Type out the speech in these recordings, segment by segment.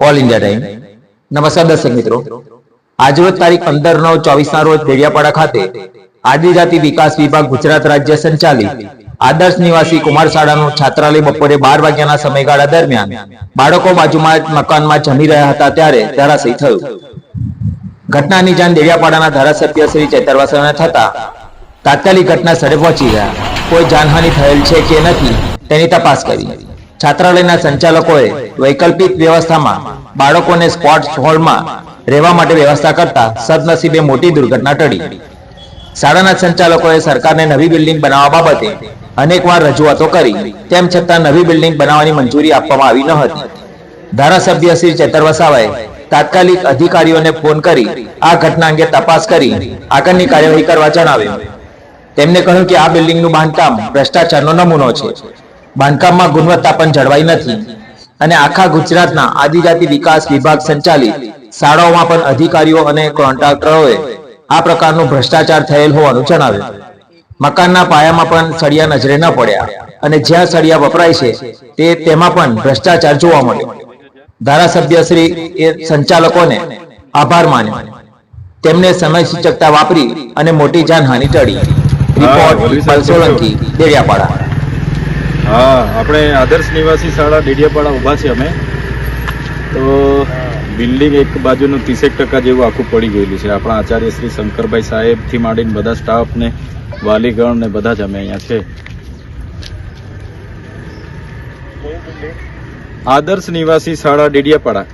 All India time નમસ્કાર દર્શક મિત્રો. આજરોજ તારીખ પંદર નવ ચોવીસ ના રોજ દેડિયાપાડા ખાતે આદિજાતિ વિકાસ વિભાગ ગુજરાત રાજ્ય સંચાલિત આદર્શ નિવાસી કુમાર શાળાનું છાત્રાલય બપોરે બાર વાગ્યાના સમયગાળા દરમિયાન બાળકો બાજુમાં મકાનમાં જમી રહ્યા હતા ત્યારે ધરાશય થયું. ઘટનાની જાણ દેડિયાપાડાના ધારાસભ્ય શ્રી ચેતરવાસાને થતા તાત્કાલિક ઘટના સ્થળે પહોંચી ગયા. કોઈ જાનહાનિ થયેલ છે કે નથી તેની તપાસ કરી. છાત્રાલયના સંચાલકોએ વૈકલ્પિક વ્યવસ્થામાં બાળકોને સ્પોર્ટ્સ હોલમાં રહેવા માટે વ્યવસ્થા કરતા સદનસીબે મોટી દુર્ઘટના ટળી. શાળાના સંચાલકોએ સરકારને નવી બિલ્ડિંગ બનાવવા બાબતે અનેકવાર રજૂઆતો કરી, તેમ છતાં નવી બિલ્ડિંગ બનાવવાની મંજૂરી આપવામાં આવી ન હતી. ધારાસભ્ય શ્રી ચેતર વસાવાએ તાત્કાલિક અધિકારીઓને ફોન કરી આ ઘટના અંગે તપાસ કરી આગળની કાર્યવાહી કરવા જણાવ્યું. તેમણે કહ્યું કે આ બિલ્ડિંગનું બાંધકામ ભ્રષ્ટાચારનો નમૂનો છે. બાંધકામમાં ગુણવત્તા પણ જળવાઈ નથી. અને આખા ગુજરાતના આદિજાતિ વિકાસ વિભાગ સંચાલિત શાળાઓમાં પણ અધિકારીઓ અને કોન્ટ્રાક્ટરોએ આ પ્રકારનો ભ્રષ્ટાચાર થયેલ હોવાનું જણાવ્યું. મકાનના પાયામાં પણ સળિયા નજરે ન પડ્યા અને જ્યાં સળિયા વપરાય છે તે તેમાં પણ ભ્રષ્ટાચાર જોવા મળ્યો. ધારાસભ્ય શ્રી એ સંચાલકોને આભાર માન્યો. તેમને સમય સૂચકતા વાપરી અને મોટી જાનહાનિ ટળી. રિપોર્ટ. સોલંકી દેડિયાપાડા. હા, આપણે આદર્શ નિવાસી શાળા ડેડિયાપાડા ઊભા છે અમે. તો બિલ્ડિંગ એક બાજુનું ત્રીસેક ટકા જેવું આખું પડી ગયેલું છે. આપણા આચાર્ય શ્રી શંકરભાઈ સાહેબથી માંડીને બધા સ્ટાફને વાલીગણ ને બધા જ અમે અહીંયા છે. આદર્શ નિવાસી શાળા ડેડિયાપાડા.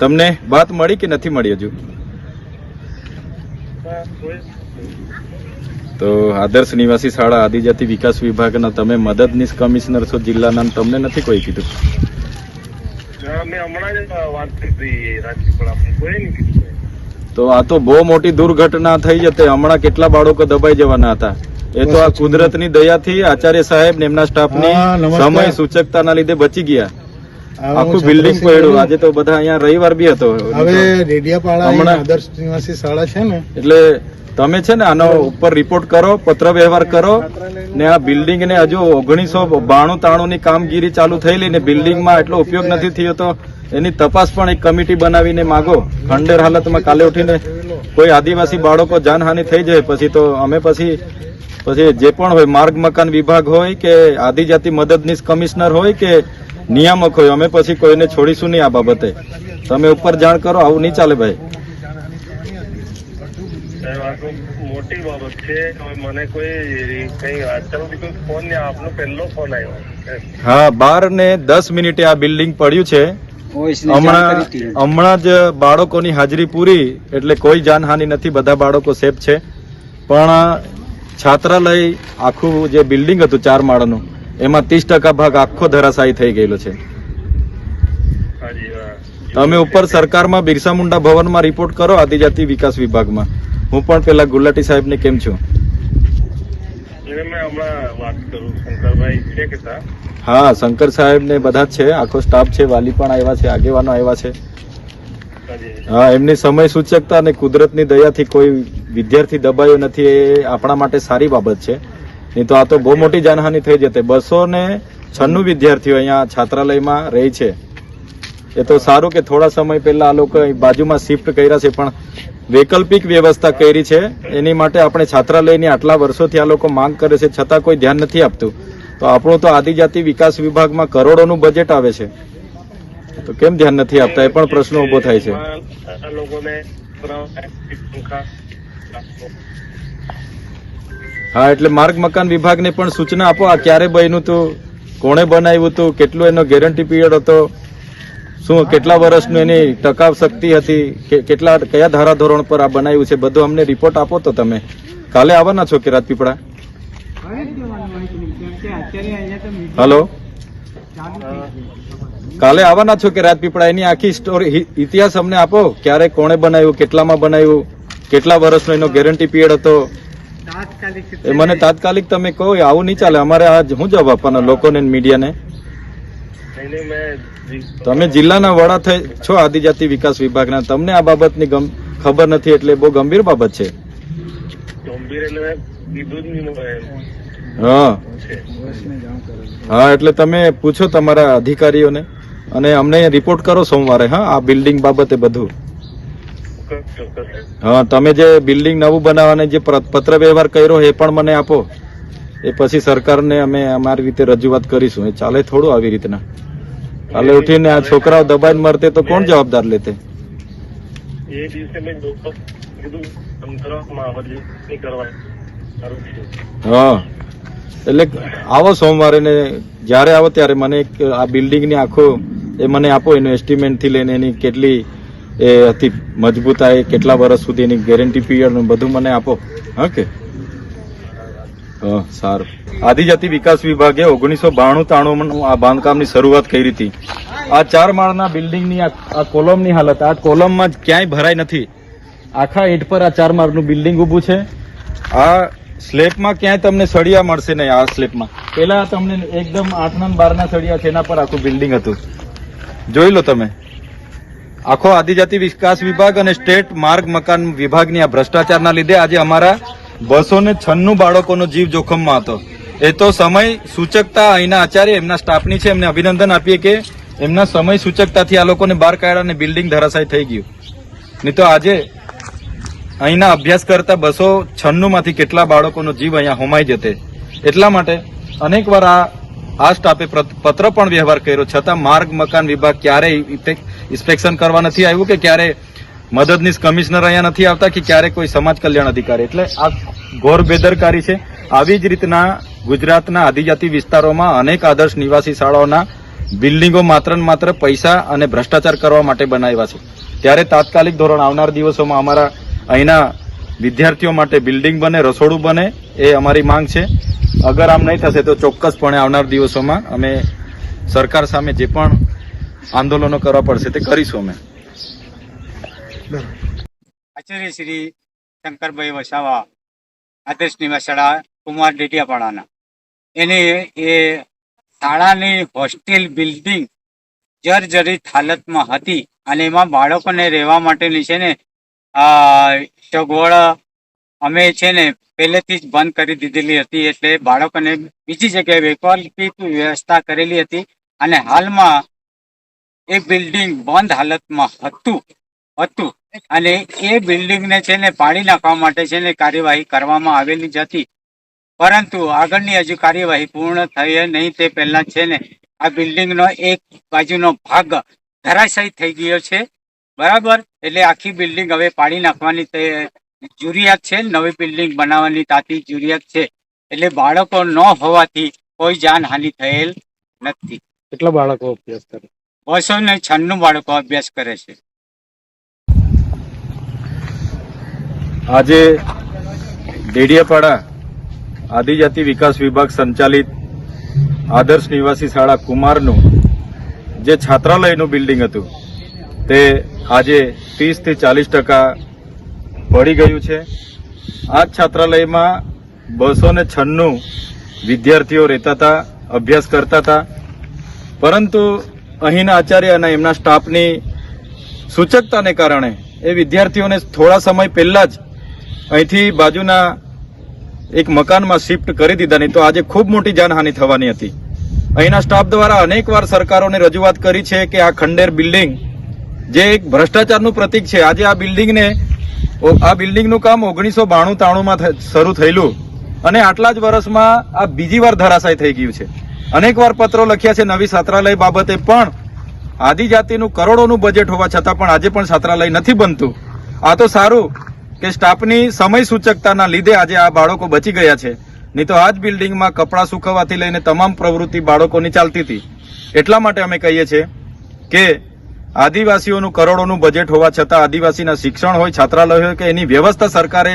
તમને વાત મળી કે નથી મળી હજુ? તો આદર્શ નિવાસી શાળા આદિજાતિ વિકાસ વિભાગના તમે મદદનીશ કમિશનર છો જિલ્લાના તમને નથી કોઈ કીધું? તો આ તો બહુ મોટી દુર્ઘટના થઈ જતી હમણાં કેટલા બાળકો દબાઈ જવાના હતા? એ તો આ કુદરતની દયાથી આચાર્ય સાહેબ ને એમના સ્ટાફની ની સમય સમય સૂચકતાના લીધે બચી ગયા. આખું બિલ્ડિંગ પડ્યું આજે તો બધા અહીંયા રવિવાર બી હતો. હવે રેડિયાપાડા આદર્શ નિવાસી શાળા છે ને એટલે તમે છે ને આનો ઉપર રિપોર્ટ કરો પત્ર વ્યવહાર કરો, ને આ બિલ્ડિંગ ને હજુ ઓગણીસો બાણું તાણું ની કામગીરી ચાલુ થયેલી ને બિલ્ડિંગમાં એટલો ઉપયોગ નથી થયો તો એની તપાસ પણ એક કમિટી બનાવીને માગો. ખંડેર હાલતમાં કાલે ઉઠીને કોઈ આદિવાસી બાળકો જાનહાનિ થઈ જાય, પછી તો અમે પછી પછી જે પણ હોય, માર્ગ, મકાન વિભાગ હોય કે આદિજાતિ મદદનીશ કમિશનર હોય કે નિયામક હોય, અમે પછી કોઈને છોડીશું નહીં આ બાબતે. તમે ઉપર જાણ કરો, આવું નહીં ચાલે ભાઈ. સાહેબ, આ તો મોટી બાબત છે? હવે મને કોઈ કઈ અત્યાર સુધી ફોન નહીં આપનો પહેલો ફોન આવ્યો હા બાર ને દસ મિનિટે આ બિલ્ડિંગ પડ્યું છે. હમણાં હમણાં જ બાળકોની હાજરી પૂરી એટલે કોઈ જાનહાનિ નથી. બધા બાળકો સેફ છે. પણ છાત્રાલય આખું જે બિલ્ડિંગ હતું ચાર માળનું એમાં ત્રીસ ટકા ભાગ આખો ધરાશાયી થઈ ગયેલો છે. હાજી તમે ઉપર સરકારમાં બિરસા મુંડા ભવનમાં રિપોર્ટ કરો આદિજાતિ વિકાસ વિભાગમાં. હું પણ પેલા ગુલાટી સાહેબને કેમ છું? હા શંકર સાહેબ ને બધા જ છે આખો સ્ટાફ છે વાલી પણ આવ્યા છે આગેવાનો આવ્યા છે. હા એમની સમય સૂચકતા અને કુદરતની દયાથી કોઈ વિદ્યાર્થી દબાયો નથી એ આપણા માટે સારી બાબત છે. નહીં તો આ તો બહુ મોટી જાનહાની થઈ જતી. બસો ને છન્નું વિદ્યાર્થીઓ અહીંયા છાત્રાલયમાં રહે છે. એ તો સારું કે થોડા સમય પહેલા આ લોકો બાજુમાં શિફ્ટ કર્યા છે, પણ વૈકલ્પિક વ્યવસ્થા કરી છે. એની માટે આપણે છાત્રાલયની આટલા વર્ષોથી આ લોકો માંગ કરે છે, છતાં કોઈ ધ્યાન નથી આપતું. તો આપણું તો આદિજાતિ વિકાસ વિભાગમાં કરોડોનું બજેટ આવે છે. તો કેમ ધ્યાન નથી આપતા? એ પણ પ્રશ્ન ઊભો થાય છે. હા, એટલે માર્ગ મકાન વિભાગને પણ સૂચના આપો, આ ક્યારે બન્યું હતું કોણે બનાવ્યું હતું કેટલું એનો ગેરંટી પીરિયડ હતો? શું, કેટલા વર્ષનું એની ટકાવ શક્તિ હતી? કેટલા, કયા ધારાધોરણ પર આ બનાવ્યું છે? બધું અમને રિપોર્ટ આપો તો તમે. કાલે આવવાના છો કે રાજપીપળા હલો કાલે આવવાના છો કે રાજપીપળા એની આખી સ્ટોરી ઇતિહાસ અમને આપો. ક્યારે કોણે બનાવ્યું, કેટલામાં બનાવ્યું, કેટલા વર્ષનો એનો ગેરંટી પીરિયડ હતો? એ મને તાત્કાલિક તમે કહો આવું નહીં ચાલે. અમારે આ શું જવાબ આપવાના, લોકોને મીડિયાને તમે જિલ્લાના વડા થઈ છો આદિજાતિ વિકાસ વિભાગના. તમને આ બાબતની ખબર નથી એટલે બહુ ગંભીર બાબત છે. હા. હા એટલે તમે પૂછો તમારા અધિકારીઓને. અને અમને રિપોર્ટ કરો સોમવારે હા આ બિલ્ડિંગ બાબતે બધું. હા તમે જે બિલ્ડિંગ નવું બનાવવાને જે પત્ર વ્યવહાર કર્યો એ પણ મને આપો. એ પછી સરકારને અમે અમારી રીતે રજૂઆત કરીશું. એ ચાલે થોડું આવી રીતના. કાલે ઉઠીને આ છોકરાઓ દબાઈને મરતે તો કોણ જવાબદાર લેતે? એ દિવસે મેં ડોક્ટર કીધું નહીં કરવાય હા. એટલે આવો સોમવારે ને જ્યારે આવો ત્યારે મને એક આ બિલ્ડિંગની આખો એ મને આપો એનું એસ્ટિમેટથી લઈને એની કેટલી એ હતી મજબૂતાઈ કેટલા વર્ષ સુધી એની ગેરંટી પીરિયડ બધું મને આપો. હા કે? હા સારું. આદિજાતિ વિકાસ વિભાગે ઓગણીસો બાણું ત્રાણું આ બાંધકામની શરૂઆત કરી હતી. આ ચાર માળના બિલ્ડિંગની આ કોલમની હાલત, આ કોલમમાં ક્યાંય ભરાઈ નથી. આખા ઈટ પર આ ચાર માળનું બિલ્ડિંગ ઊભું છે. આ સ્લેબમાં ક્યાંય તમને સળિયા મળશે નહીં, આ સ્લેબમાં પેલા તમને એકદમ આઠના બારના સળિયા છે, એના પર આખું બિલ્ડિંગ હતું. જોઈ લો તમે. આખો આદિજાતિ વિકાસ વિભાગ અને સ્ટેટ માર્ગ મકાન વિભાગની આ ભ્રષ્ટાચારના લીધે આજે અમારા બસો ને છન્નું બાળકોનો જીવ જોખમમાં હતો. એ તો સમય, સૂચકતા અહીંના આચાર્ય, એમના સ્ટાફની છે, એમને અભિનંદન આપીએ કે એમના સમય, સૂચકતાથી આ લોકોને બહાર કાઢ્યા અને બિલ્ડિંગ ધરાશાય થઈ ગયું. નહીં તો આજે અહીંના અભ્યાસ કરતા બસો છન્નુંમાંથી કેટલા બાળકોનો જીવ અહીંયા હોમાઈ જતે. એટલા માટે અનેકવાર આ આ સ્ટાફે પત્ર પણ વ્યવહાર કર્યો. છતાં માર્ગ, મકાન વિભાગ ક્યારેય ઇન્સ્પેક્શન કરવા નથી આવ્યું કે ક્યારે મદદનીશ કમિશનર અહીંયા નથી આવતા કે ક્યારેક કોઈ સમાજ કલ્યાણ અધિકારી. એટલે આ ઘોર બેદરકારી છે. આવી જ રીતના ગુજરાતના આદિજાતિ વિસ્તારોમાં અનેક આદર્શ નિવાસી શાળાઓના બિલ્ડિંગો માત્ર ને માત્ર પૈસા અને ભ્રષ્ટાચાર કરવા માટે બનાવ્યા છે. ત્યારે તાત્કાલિક ધોરણ આવનાર દિવસોમાં અમારા અહીંના વિદ્યાર્થીઓ માટે બિલ્ડિંગ બને, રસોડું બને એ અમારી માંગ છે. અગર આમ નહીં થશે તો ચોક્કસપણે આવનાર દિવસોમાં અમે સરકાર સામે જે પણ આંદોલનો કરવા પડશે તે કરીશું અમે. આચાર્ય શ્રી શંકરભાઈ વસાવા, આદર્શ નિવાસ શાળા, કુમાર ડેડિયાપાડાના. એને એ શાળાની હોસ્ટેલ બિલ્ડિંગ જર્જરિત હાલતમાં હતી અને એમાં બાળકોને રહેવા માટેની છે ને સગવડ અમે છે ને પહેલેથી જ બંધ કરી દીધેલી હતી એટલે બાળકોને બીજી જગ્યાએ વૈકલ્પિક વ્યવસ્થા કરેલી હતી અને હાલમાં એ બિલ્ડિંગ બંધ હાલતમાં હતું હતું. અને એ બિલ્ડિંગને છે ને પાડી નાખવા માટે છે ને કાર્યવાહી કરવામાં આવેલી જ હતી. પરંતુ આગળની હજુ કાર્યવાહી પૂર્ણ થઈ નહીં તે પહેલા છે ને આ બિલ્ડિંગનો એક બાજુનો ભાગ ધરાશાયી થઈ ગયો છે. બરાબર? એટલે આખી બિલ્ડિંગ હવે પાડી નાખવાની તે જરૂરિયાત છે. નવી બિલ્ડિંગ બનાવવાની તાતી જરૂરિયાત છે. એટલે બાળકો ન હોવાથી કોઈ જાનહાનિ થયેલ નથી. કેટલા બાળકો અભ્યાસ કરે? બસો ને છન્નું બાળકો અભ્યાસ કરે છે. આજે ડેડિયાપાડા આદિજાતિ વિકાસ વિભાગ સંચાલિત આદર્શ નિવાસી શાળા કુમારનું જે છાત્રાલયનું બિલ્ડિંગ હતું, તે આજે ત્રીસથી ચાલીસ ટકા પડી ગયું છે. આ છાત્રાલયમાં બસો ને છન્નું વિદ્યાર્થીઓ રહેતા હતા, અભ્યાસ કરતા હતા. પરંતુ અહીંના આચાર્ય અને એમના સ્ટાફની સૂચકતાને કારણે એ વિદ્યાર્થીઓને થોડા સમય પહેલાં જ અહીંથી બાજુના એક મકાનમાં શિફ્ટ કરી દીધા, નહીં તો આજે ખૂબ મોટી જાનહાનિ થવાની હતી. અહીંના સ્ટાફ દ્વારા અનેકવાર સરકારોને રજૂઆત કરી છે કે આ ખંડેર બિલ્ડિંગ જે એક ભ્રષ્ટાચારનું પ્રતીક છે. આજે આ બિલ્ડિંગને આ બિલ્ડિંગનું કામ ઓગણીસો બાણું ત્રાણુંમાં શરૂ થયેલું અને આટલા જ વર્ષમાં આ બીજી વાર ધરાશાય થઈ ગયું છે. અનેકવાર પત્રો લખ્યા છે નવી છાત્રાલય બાબતે પણ આદિજાતિનું કરોડોનું બજેટ હોવા છતાં પણ આજે પણ છાત્રાલય નથી બનતું. આ તો સારું કે સ્ટાફની સમય સૂચકતાના લીધે આજે આ બાળકો બચી ગયા છે. નહીં તો આ જ બિલ્ડિંગમાં કપડાં સુકવવાથી લઈને તમામ પ્રવૃત્તિ બાળકોની ચાલતી હતી. એટલા માટે અમે કહીએ છીએ કે આદિવાસીઓનું કરોડોનું બજેટ હોવા છતાં આદિવાસીના શિક્ષણ હોય, છાત્રાલય હોય કે એની વ્યવસ્થા સરકારે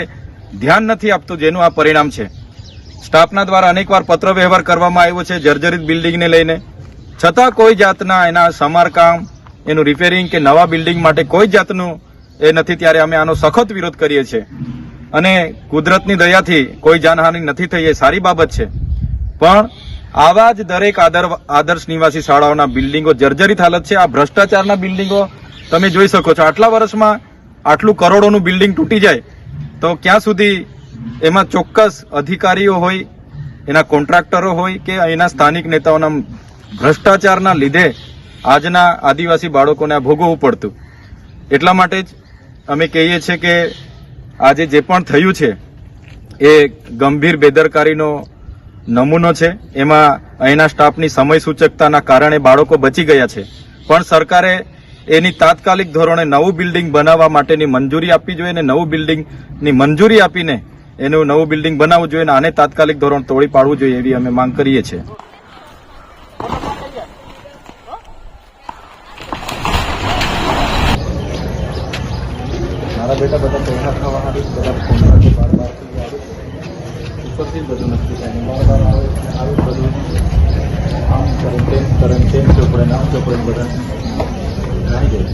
ધ્યાન નથી આપતું જેનું આ પરિણામ છે. સ્ટાફના દ્વારા અનેકવાર પત્ર વ્યવહાર કરવામાં આવ્યો છે જર્જરિત બિલ્ડિંગને લઈને. છતાં કોઈ જાતના એના સમારકામ, એનું રિપેરિંગ કે નવા બિલ્ડિંગ માટે કોઈ જાતનું એ નથી ત્યારે અમે આનો સખત વિરોધ કરીએ છીએ. અને કુદરતની દયાથી કોઈ જાનહાનિ નથી થઈ, એ સારી બાબત છે. પણ આવા જ દરેક આદર, આદર્શ નિવાસી શાળાઓના બિલ્ડિંગો જર્જરિત હાલત છે. આ ભ્રષ્ટાચારના બિલ્ડિંગો તમે જોઈ શકો છો. આટલા વર્ષમાં આટલું કરોડોનું બિલ્ડિંગ તૂટી જાય, તો ક્યાં સુધી એમાં ચોક્કસ અધિકારીઓ હોય, એના કોન્ટ્રાક્ટરો હોય કે અહીંના સ્થાનિક નેતાઓના ભ્રષ્ટાચારના લીધે આજના આદિવાસી બાળકોને આ ભોગવવું પડતું. એટલા માટે જ અમે કહીએ છીએ કે આજે જે પણ થયું છે, એ ગંભીર બેદરકારીનો નમૂનો છે. એમાં અહીંના સ્ટાફની સમય સૂચકતાના કારણે બાળકો બચી ગયા છે. પણ સરકારે એની તાત્કાલિક ધોરણે નવું બિલ્ડિંગ બનાવવા માટેની મંજૂરી આપવી જોઈએ અને નવું બિલ્ડિંગની મંજૂરી આપીને એનું નવું બિલ્ડિંગ બનાવવું જોઈએ અને આને તાત્કાલિક ધોરણ તોડી પાડવું જોઈએ એવી અમે માંગ કરીએ છીએ મારા બેટા બધા તૈયાર ખાવા હારી બધા ફોન સાથે બાર બાર આવે ઉપરથી બધું નક્કી થાય. ને બાર બાર આવે આવે બધું. આમ કરે તેમ કરે ને તેમ ચોપડે નામ ચોપડે ને બધા નાહી જાય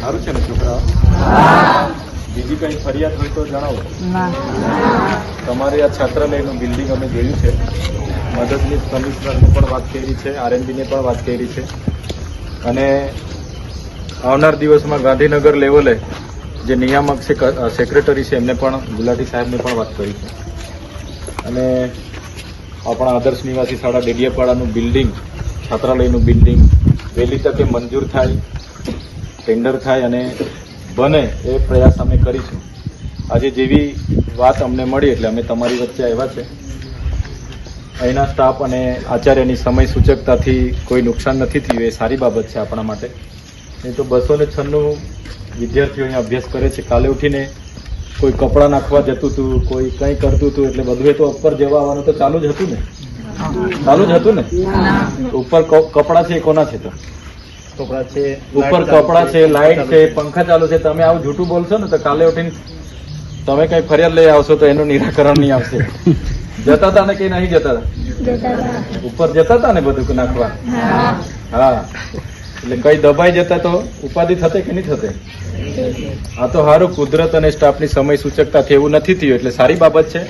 સારું છે ને છોકરા બીજી કઈ ફરિયાદ હોય તો જણાવો. તમારે આ છાત્રાલયનું બિલ્ડિંગ અમે જોયું છે. મદદનીશ કમિશનરની પણ વાત કરી છે આરએનબીને પણ વાત કરી છે. અને આવનાર દિવસમાં ગાંધીનગર લેવલે જે નિયામક સેક્રેટરી છે, એમને પણ, ગુલાટી સાહેબને પણ વાત કરી છે. અને આપણા આદર્શ નિવાસી શાળા ડેડિયાપાડાનું બિલ્ડિંગ છાત્રાલયનું બિલ્ડિંગ વહેલી તકે મંજૂર થાય ટેન્ડર થાય અને બને એ પ્રયાસ અમે કરીશું. આજે જેવી વાત અમને મળી એટલે અમે તમારી વચ્ચે આવ્યા છે. અહીંના સ્ટાફ અને આચાર્યની સમય સૂચકતાથી કોઈ નુકસાન નથી થયું એ સારી બાબત છે આપણા માટે. નહીં તો બસો ને છન્નું વિદ્યાર્થીઓ અહીંયા અભ્યાસ કરે છે. કાલે ઉઠીને કોઈ કપડાં નાખવા જતું હતું કોઈ કંઈ કરતું હતું એટલે બધું એ તો ઉપર જવા આવવાનું તો ચાલુ જ હતું ને? ચાલુ જ હતું ને? ઉપર કપડાં છે એ કોના છે તો? કપડા છે ઉપર કપડા છે લાઈટ છે. પંખા ચાલુ છે. તમે આવું જૂઠું બોલશો ને તો કાલે ઉઠીને તમે કઈ ફરિયાદ લઈ આવશો તો એનું નિરાકરણ નહીં આવશે. જતા હતા ને કે નહીં જતા હતા ઉપર જતા હતા ને બધું નાખવા? હા. એટલે કઈ દબાઈ જતા તો ઉપાધિ થતે કે નહીં થતે? આ તો સારું કુદરત અને સ્ટાફની સમય સૂચકતાથી એવું નથી થયું એટલે સારી બાબત છે.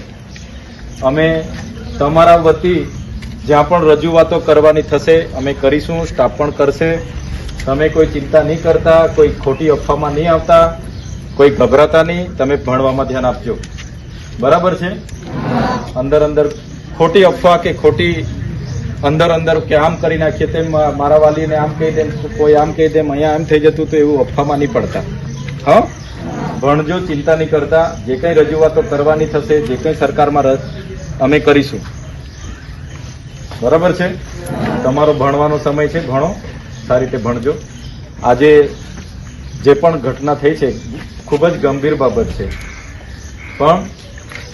અમે તમારા વતી જ્યાં પણ રજૂઆતો કરવાની થશે અમે કરીશું સ્ટાફ પણ કરશે. તમે કોઈ ચિંતા નહીં કરતા કોઈ ખોટી અફવામાં નહીં આવતા. કોઈ ગભરાતા નહીં, તમે ભણવામાં ધ્યાન આપજો. બરાબર છે? અંદર અંદર ખોટી અફવા કે ખોટી અંદર અંદર કે આમ કરી નાખીએ તેમ મારા વાલીને આમ કહી દેમ, કોઈ આમ કહી દેમ, અહીંયા એમ થઈ જતું તો એવું અફવામાં નહીં પડતા. હા? ભણજો, ચિંતા નહીં કરતા. જે કંઈ રજૂઆતો કરવાની થશે, જે કંઈ સરકારમાં રસ, અમે કરીશું. બરાબર છે? તમારો ભણવાનો સમય છે, ભણો. સારી રીતે ભણજો. આજે જે પણ ઘટના થઈ છે ખૂબ જ ગંભીર બાબત છે. પણ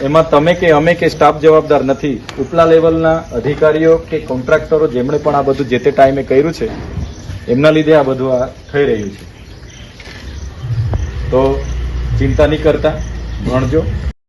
એમાં તમે કે અમે કે સ્ટાફ જવાબદાર નથી, ઉપલા લેવલના અધિકારીઓ કે કોન્ટ્રાક્ટરો જેમણે પણ આ બધું જે તે ટાઈમે કર્યું છે, એમના લીધે આ બધું આ થઈ રહ્યું છે. તો ચિંતા નહીં કરતા, ભણજો.